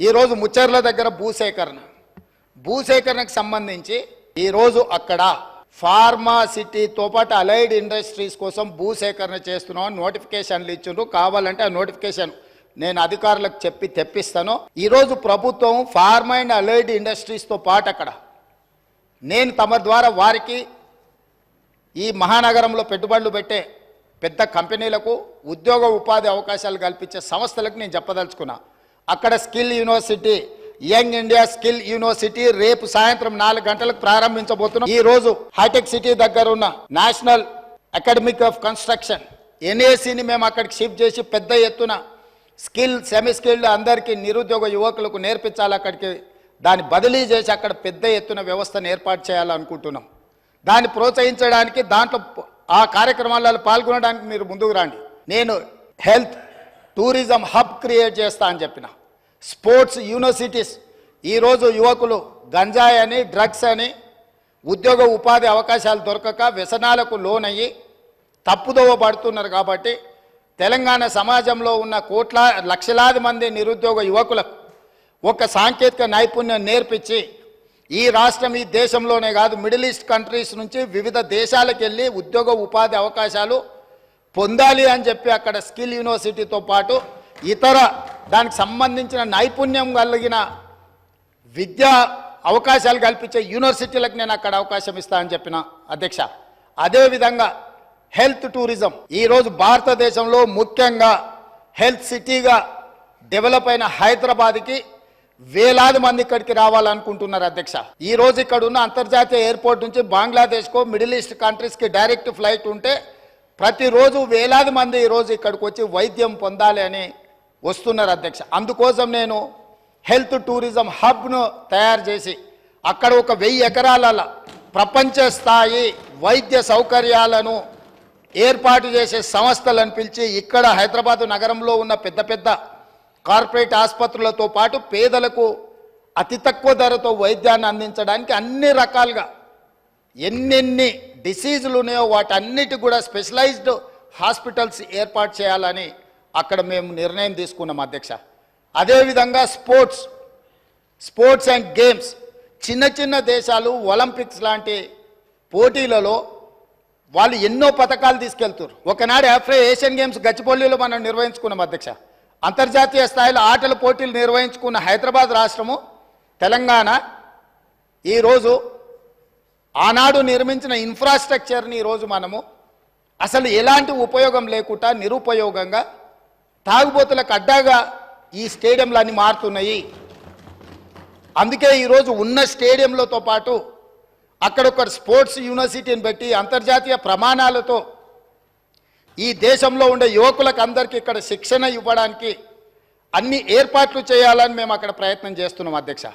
ఈరోజు ముచ్చర్ల దగ్గర భూసేకరణ. భూసేకరణకు సంబంధించి ఈరోజు అక్కడ ఫార్మా సిటీతో పాటు అలైడ్ ఇండస్ట్రీస్ కోసం భూసేకరణ చేస్తున్నాం నోటిఫికేషన్లు ఇచ్చిండ్రు. కావాలంటే ఆ నోటిఫికేషన్ నేను అధికారులకు చెప్పి తెప్పిస్తాను. ఈరోజు ప్రభుత్వం ఫార్మా అండ్ అలైడ్ ఇండస్ట్రీస్తో పాటు అక్కడ నేను తమ ద్వారా వారికి ఈ మహానగరంలో పెట్టుబడులు పెట్టే పెద్ద కంపెనీలకు ఉద్యోగ ఉపాధి అవకాశాలు కల్పించే సంస్థలకు నేను చెప్పదలుచుకున్నా. అక్కడ skill university young India skill university రేపు సాయంత్రం నాలుగు గంటలకు ప్రారంభించబోతున్నాం. ఈ రోజు హైటెక్ సిటీ దగ్గర ఉన్న నేషనల్ అకాడమిక్ ఆఫ్ కన్స్ట్రక్షన్ ఎన్ఏసిని మేము అక్కడికి షిఫ్ట్ చేసి పెద్ద ఎత్తున స్కిల్ సెమీ స్కిల్డ్ అందరికీ నిరుద్యోగ యువకులకు నేర్పించాలి అక్కడికి. దాన్ని బదిలీ చేసి అక్కడ పెద్ద ఎత్తున వ్యవస్థను ఏర్పాటు చేయాలనుకుంటున్నాం. దాన్ని ప్రోత్సహించడానికి దాంట్లో ఆ కార్యక్రమాలలో పాల్గొనడానికి మీరు ముందుకు రండి. నేను హెల్త్ టూరిజం హబ్ క్రియేట్ చేస్తా అని చెప్పిన. స్పోర్ట్స్ యూనివర్సిటీస్ ఈరోజు యువకులు గంజాయి అని డ్రగ్స్ అని ఉద్యోగ ఉపాధి అవకాశాలు దొరకక వ్యసనాలకు లోనయ్యి తప్పుదోవ పడుతున్నారు కాబట్టి తెలంగాణ సమాజంలో ఉన్న కోట్ల లక్షలాది మంది నిరుద్యోగ యువకులకు ఒక సాంకేతిక నైపుణ్యం నేర్పించి ఈ రాష్ట్రం ఈ దేశంలోనే కాదు మిడిల్ ఈస్ట్ కంట్రీస్ నుంచి వివిధ దేశాలకు వెళ్ళి ఉద్యోగ ఉపాధి అవకాశాలు పొందాలి అని చెప్పి అక్కడ స్కిల్ యూనివర్సిటీతో పాటు ఇతర దానికి సంబంధించిన నైపుణ్యం కలిగిన విద్యా అవకాశాలు కల్పించే యూనివర్సిటీలకు నేను అక్కడ అవకాశం ఇస్తా అని చెప్పిన అధ్యక్ష. అదేవిధంగా హెల్త్ టూరిజం ఈరోజు భారతదేశంలో ముఖ్యంగా హెల్త్ సిటీగా డెవలప్ అయిన హైదరాబాద్కి వేలాది మంది ఇక్కడికి రావాలనుకుంటున్నారు అధ్యక్ష. ఈరోజు ఇక్కడ ఉన్న అంతర్జాతీయ ఎయిర్పోర్ట్ నుంచి బంగ్లాదేశ్కో మిడిల్ ఈస్ట్ కంట్రీస్కి డైరెక్ట్ ఫ్లైట్ ఉంటే ప్రతిరోజు వేలాది మంది ఈరోజు ఇక్కడికి వచ్చి వైద్యం పొందాలి అని వస్తున్నారు అధ్యక్ష. అందుకోసం నేను హెల్త్ టూరిజం హబ్ను తయారు చేసి అక్కడ ఒక వెయ్యి ఎకరాల ప్రపంచ స్థాయి వైద్య సౌకర్యాలను ఏర్పాటు చేసే సంస్థలను పిలిచి ఇక్కడ హైదరాబాద్ నగరంలో ఉన్న పెద్ద పెద్ద కార్పొరేట్ ఆసుపత్రులతో పాటు పేదలకు అతి తక్కువ ధరతో వైద్యాన్ని అందించడానికి అన్ని రకాలుగా ఎన్నెన్ని డిసీజులు ఉన్నాయో వాటన్నిటి కూడా స్పెషలైజ్డ్ హాస్పిటల్స్ ఏర్పాటు చేయాలని అక్కడ మేము నిర్ణయం తీసుకున్నాం అధ్యక్ష. అదేవిధంగా స్పోర్ట్స్ స్పోర్ట్స్ అండ్ గేమ్స్ చిన్న చిన్న దేశాలు ఒలింపిక్స్ లాంటి పోటీలలో వాళ్ళు ఎన్నో పథకాలు తీసుకెళ్తారు ఒకనాడు ఆఫ్రే ఏషియన్ గేమ్స్ గచ్చిపల్లిలో మనం నిర్వహించుకున్నాం అధ్యక్ష. అంతర్జాతీయ స్థాయిలో ఆటల పోటీలు నిర్వహించుకున్న హైదరాబాద్ రాష్ట్రము తెలంగాణ ఈరోజు ఆనాడు నిర్మించిన ఇన్ఫ్రాస్ట్రక్చర్ని ఈరోజు మనము అసలు ఎలాంటి ఉపయోగం లేకుండా నిరుపయోగంగా తాగుబోతులకు అడ్డాగా ఈ స్టేడియంలన్నీ మారుతున్నాయి. అందుకే ఈరోజు ఉన్న స్టేడియంలతో పాటు అక్కడ ఒక స్పోర్ట్స్ యూనివర్సిటీని పెట్టి అంతర్జాతీయ ప్రమాణాలతో ఈ దేశంలో ఉండే యువకులకు అందరికీ ఇక్కడ శిక్షణ ఇవ్వడానికి అన్ని ఏర్పాట్లు చేయాలని మేము అక్కడ ప్రయత్నం చేస్తున్నాం అధ్యక్ష.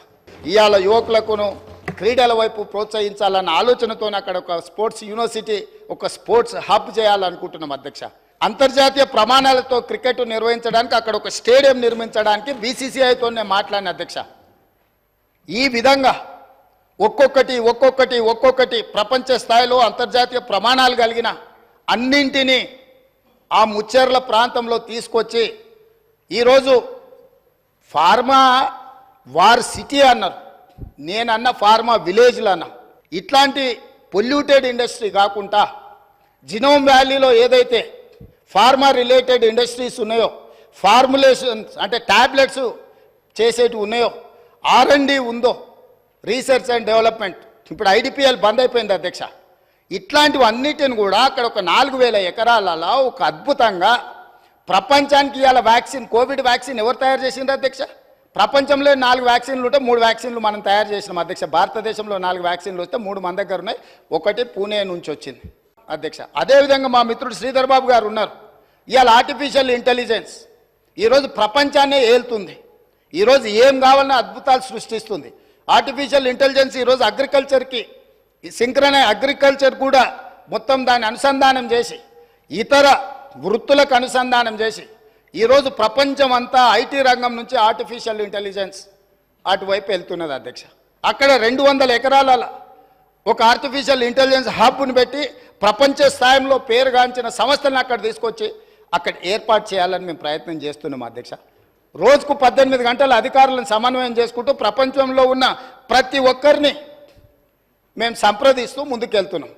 ఇవాళ యువకులకును క్రీడల వైపు ప్రోత్సహించాలన్న ఆలోచనతో అక్కడ ఒక స్పోర్ట్స్ యూనివర్సిటీ ఒక స్పోర్ట్స్ హబ్ చేయాలనుకుంటున్నాం అధ్యక్ష. అంతర్జాతీయ ప్రమాణాలతో క్రికెట్ నిర్వహించడానికి అక్కడ ఒక స్టేడియం నిర్మించడానికి బీసీసీఐతో నేను మాట్లాడిన అధ్యక్ష. ఈ విధంగా ఒక్కొక్కటి ఒక్కొక్కటి ఒక్కొక్కటి ప్రపంచ స్థాయిలో అంతర్జాతీయ ప్రమాణాలు కలిగిన అన్నింటినీ ఆ ముచ్చెర్ల ప్రాంతంలో తీసుకొచ్చి ఈరోజు ఫార్మా వార్ సిటీ అన్నారు. నేనన్న ఫార్మా విలేజ్లు అన్న ఇట్లాంటి పొల్యూటెడ్ ఇండస్ట్రీ కాకుండా జినోమ్ వ్యాలీలో ఏదైతే ఫార్మా రిలేటెడ్ ఇండస్ట్రీస్ ఉన్నాయో ఫార్ములేషన్స్ అంటే ట్యాబ్లెట్స్ చేసేటివి ఉన్నాయో ఆర్ఎండి ఉందో రీసెర్చ్ అండ్ డెవలప్మెంట్ ఇప్పుడు ఐడిపిఎల్ బంద్ అయిపోయింది అధ్యక్ష. ఇట్లాంటివన్నిటిని కూడా అక్కడ ఒక నాలుగు వేల ఎకరాలలో ఒక అద్భుతంగా ప్రపంచానికి ఇవాళ వ్యాక్సిన్ కోవిడ్ వ్యాక్సిన్ ఎవరు తయారు చేసిండ్రు అధ్యక్ష? ప్రపంచంలో నాలుగు వ్యాక్సిన్లు ఉంటే మూడు వ్యాక్సిన్లు మనం తయారు చేసినాం. అధ్యక్ష భారతదేశంలో నాలుగు వ్యాక్సిన్లు వస్తే మూడు మన దగ్గర ఉన్నాయి. ఒకటి పూణే నుంచి వచ్చింది. అధ్యక్ష అదేవిధంగా మా మిత్రుడు శ్రీధర్ బాబు గారు ఉన్నారు. ఇవాళ ఆర్టిఫిషియల్ ఇంటెలిజెన్స్ ఈరోజు ప్రపంచాన్నే ఏలుతుంది. ఈరోజు ఏం కావాలన్నా అద్భుతాలు సృష్టిస్తుంది. ఆర్టిఫిషియల్ ఇంటెలిజెన్స్ ఈరోజు అగ్రికల్చర్కి సింక్రనై అగ్రికల్చర్ కూడా మొత్తం దాన్ని అనుసంధానం చేసి ఇతర వృత్తులకు అనుసంధానం చేసి ఈరోజు ప్రపంచం అంతా ఐటీ రంగం నుంచి ఆర్టిఫిషియల్ ఇంటెలిజెన్స్ అటువైపు వెళ్తున్నది అధ్యక్ష. అక్కడ రెండు వందల ఎకరాల ఒక ఆర్టిఫిషియల్ ఇంటెలిజెన్స్ హబ్ను పెట్టి ప్రపంచ స్థాయిలో పేరుగాంచిన సంస్థలను అక్కడ తీసుకొచ్చి అక్కడ ఏర్పాటు చేయాలని మేము ప్రయత్నం చేస్తున్నాం అధ్యక్ష. రోజుకు పద్దెనిమిది గంటల అధికారులను సమన్వయం చేసుకుంటూ ప్రపంచంలో ఉన్న ప్రతి ఒక్కరిని మేము సంప్రదిస్తూ ముందుకెళ్తున్నాం.